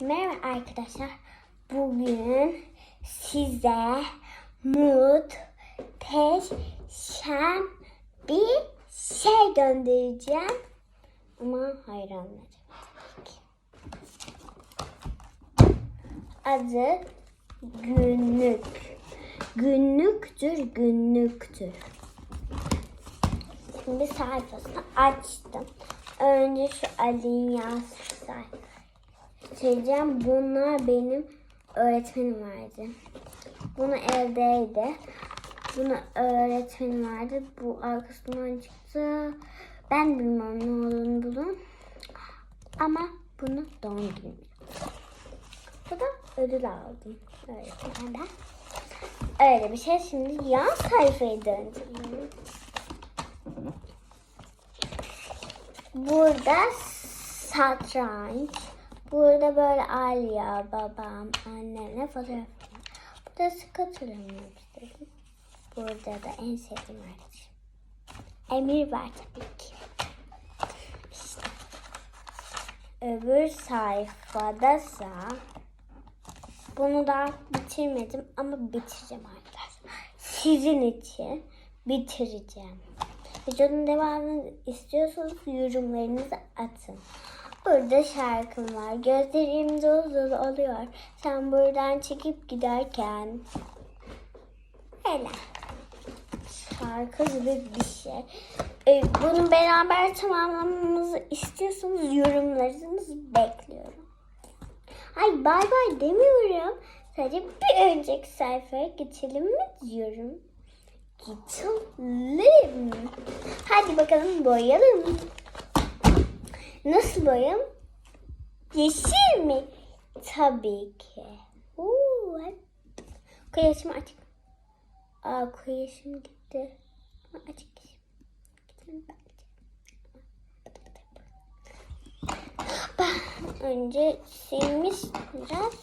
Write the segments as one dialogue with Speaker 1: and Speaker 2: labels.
Speaker 1: Merhaba arkadaşlar. Bugün size muhteşem bir şey göndereceğim. Ama ki. Adı günlük. Günlüktür, günlüktür. Şimdi sayfasını açtım. Önce şu Ali'nin yazdığı sayfa. Söyleyeceğim bunlar benim öğretmenim verdi. Bunu evdeydi. Bunu öğretmenim verdi. Bu arkasından çıktı. Ben bilmem ne olduğunu bunun. Ama bunu doğum günü. Bu da ödül aldım. Öğretmenden. Öyle bir şey. Şimdi yan sayfayı döndürüyorum. Burada satranç. Burada böyle Aliya, babam, annemle fotoğraf. Burada hatırlamıyorum istedim. Burada da en sevdiğim arkadaşım. Emir var tabii ki. İşte. Öbür sayfadasa bunu da bitirmedim ama bitireceğim arkadaşlar. Sizin için bitireceğim. Videonun devamını istiyorsanız yorumlarınızı atın. Burada şarkım var. Gözlerim dolu dolu oluyor. Sen buradan çekip giderken. Öyle. Şarkı gibi bir şey. Ee, bunu beraber tamamlamamızı istiyorsanız yorumlarınızı bekliyorum. Ay bay bay demiyorum. Sadece bir önceki sayfaya geçelim mi diyorum. Geçelim. Hadi bakalım boyayalım. Nasıl boyam? Yeşil mi? Tabii ki. Oo. Koyaşım açık. Aa koyaşım gitti. Açık. Ben önce silmiş biraz.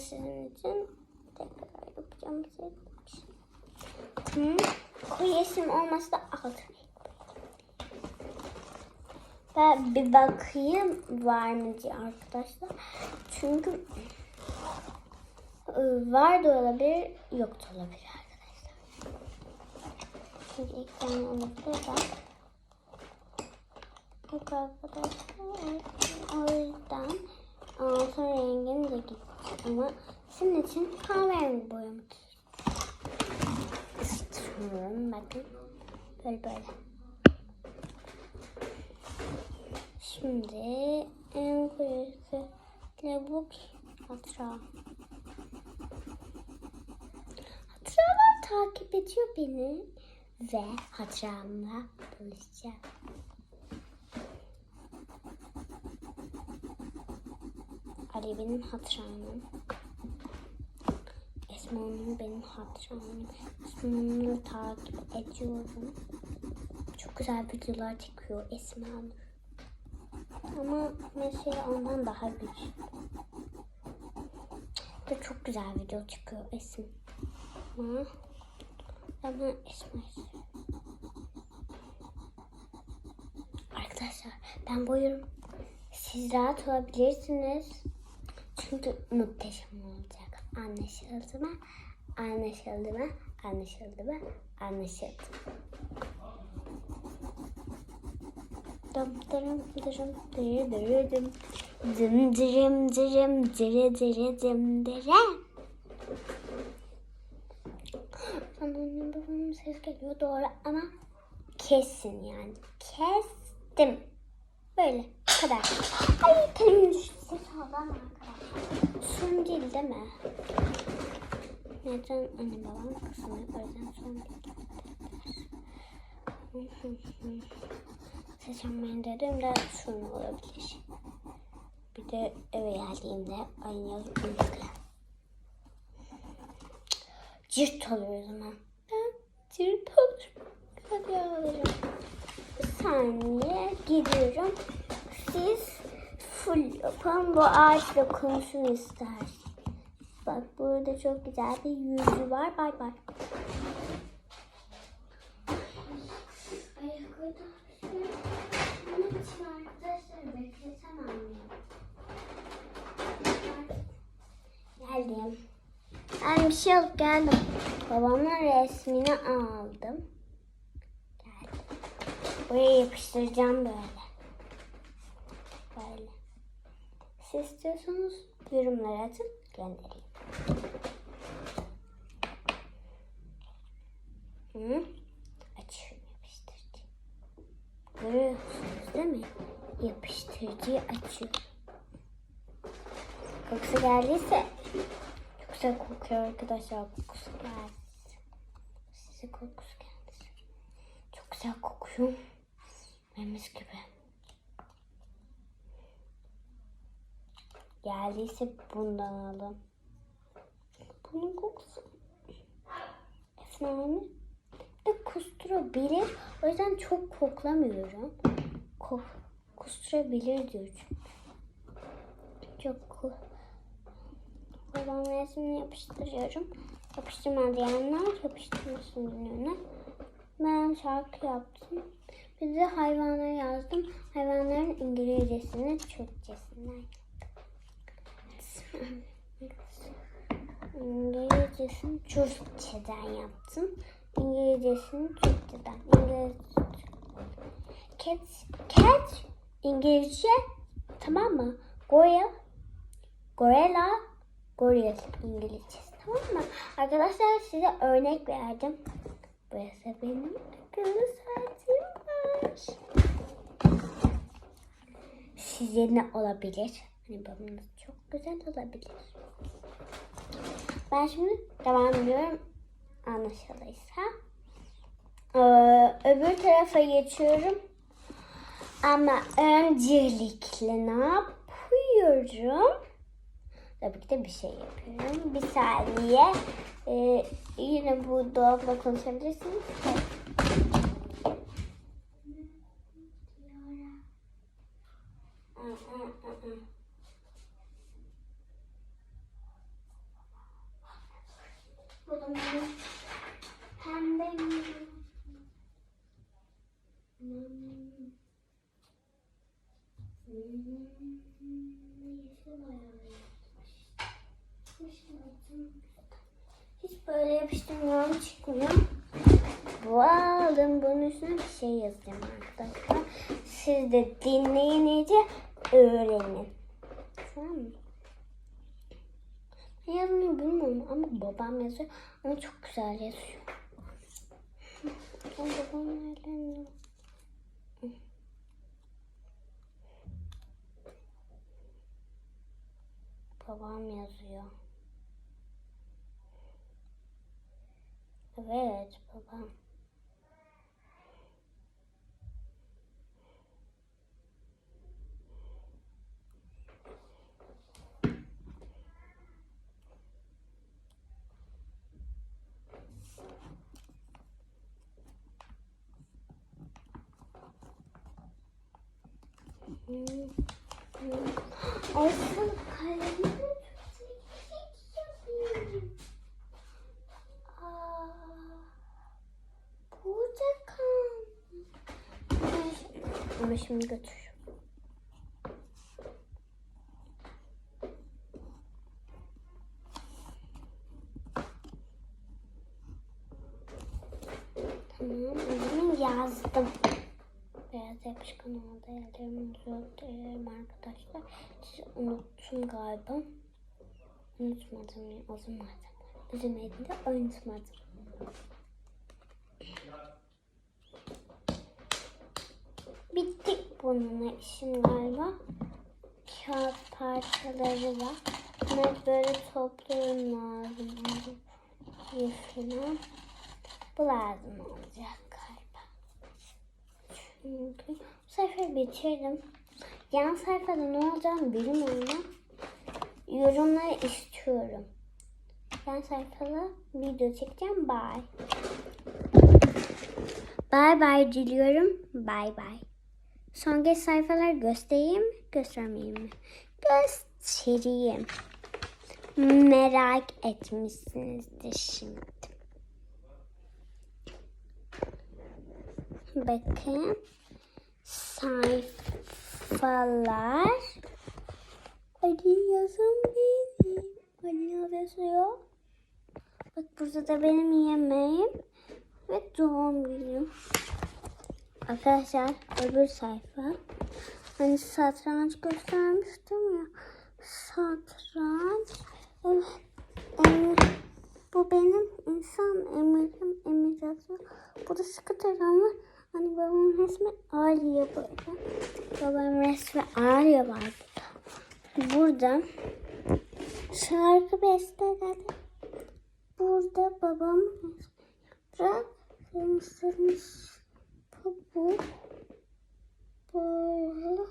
Speaker 1: Sizin için tekrar yapacağım. Tamam. Koyaşım olmazsa altı. Ben bir bakayım var mı diye arkadaşlar. Çünkü e, var da olabilir, yok da olabilir arkadaşlar. Çünkü ilk tane olabilir da. Yok arkadaşlar. O yüzden altın rengim de gitti. Ama sizin için kahverengi boyamak istiyorum. Bakın. Böyle böyle. Şimdi en kuyusu labuk hatıra. Hatıralar takip ediyor beni ve hatıramla buluşacağım. Ali benim hatıramım. Esma Hanım benim hatıramım. Esma Hanım'ı takip ediyorum. Çok güzel videolar çekiyor Esma Hanım. Ama mesela ondan daha güçlü. Ve çok güzel video çıkıyor Esin. Ama ama Esma Arkadaşlar ben boyuyorum. Siz rahat olabilirsiniz. Çünkü muhteşem olacak. Anlaşıldı mı? Anlaşıldı mı? Anlaşıldı mı? Anlaşıldı. Dırım dırım dırı dırı dım. Dırım dırım dırı dırı dım dırı. Anneannem babamın ses geliyor doğru ama kesin yani. Kestim. Böyle kadar. Ay kelimin ses aldı ama arkadaşlar. Sorun değil değil mi? Neden anne babam kısmı o yüzden sorun değil. Seçemeyin dedim de sorun olabilir. Bir de eve geldiğimde aynı yazıp unuttum. Cirt oluyor o zaman. Ben cirt olurum. Hadi alırım. Bir saniye gidiyorum. Siz full yapın. Bu ağaçla konuşun isterseniz. Bak burada çok güzel bir yüzü var. Bay bay. Ayakkabı için arkadaşlar bekletemem ya. geldim. Ben bir şey alıp geldim. Babamın resmini aldım. Geldim. Buraya yapıştıracağım böyle. Böyle. Siz istiyorsanız yorumlara atın göndereyim. Hı? Açıyorum yapıştırıcı. Görüyorsunuz değil mi? Yapıştırıcıyı açıyorum. Kokusu geldiyse çok güzel kokuyor arkadaşlar. Kokusu geldi. Size kokusu geldi. Çok güzel kokuyor. Ve mis gibi. Geldiyse bundan alın. Bunun kokusu efsane. De kusturabilir. O yüzden çok koklamıyorum. Kusturabilir diyor çünkü. Çok Babam resmini yapıştırıyorum. Yapıştırma diyenler yapıştırmasın önüne. Ben şarkı yaptım. Bir de hayvanları yazdım. Hayvanların İngilizcesini Türkçesinden İngilizcesini Türkçeden yaptım. İngilizcesini Türkçeden. İngilizce. Cat, cat İngilizce tamam mı? Gorilla, gorilla, goril İngilizcesi tamam mı? Arkadaşlar size örnek verdim. Burası benim akıllı saatim var. Size ne olabilir? Hani babanız çok güzel olabilir. Ben şimdi devam ediyorum. Anlaşılıysa. Ee, öbür tarafa geçiyorum. Ama öncelikle ne yapıyorum? Tabii ki de bir şey yapıyorum. Bir saniye. Ee, yine bu dolapla konuşabilirsiniz. Bu da benim pembe mi? Hmm. Hiç böyle yapıştırmıyorum çıkmıyor. Bu aldım bunun üstüne bir şey yazacağım arkadaşlar. Siz de dinleyin iyice öğrenin. Tamam mı? Ben yazmayı bilmiyorum ama babam yazıyor ama çok güzel yazıyor. Ben babamın ellerini... Babam yazıyor. Evet babam. Hmm, Ama şimdi götür. Tamam, bunu yazdım. Beyaz yapışkan oldu. Ellerimi düzeltiyorum arkadaşlar. Siz unuttum galiba. Unutmadım ya. Unutmadım. Üzülmedim de unutmadım. Bittik bununla işim galiba. Kağıt parçaları var. Bunları böyle topluyorum lazım. Falan. Bu lazım olacak. Sefer bitirdim. Yan sayfada ne olacağını bilmiyorum. Yorumları istiyorum. Yan sayfada video çekeceğim. Bye. Bye bye diliyorum. Bye bye. Son sayfalar göstereyim mi? Göstermeyeyim mi? Göstereyim. Merak etmişsinizdir şimdi. Bakın. Sayfalar. Hadi yazın benim. Ali yazıyor. Bak burada da benim yemeğim ve doğum günüm. Arkadaşlar öbür sayfa. Hani satranç göstermiştim ya. Satranç. Evet. Emir. Bu benim insan emirim. Emir yazıyor. Burada sıkı taran var. Hani babamın resmi Aliye böyle. Babamın resmi Aliye var burada. Şarkı besteledi. Burada babam bırak mısırmış pamuk böyle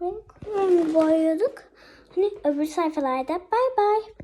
Speaker 1: buraya boyuyorduk. Hani öbür sayfalarda bay bay.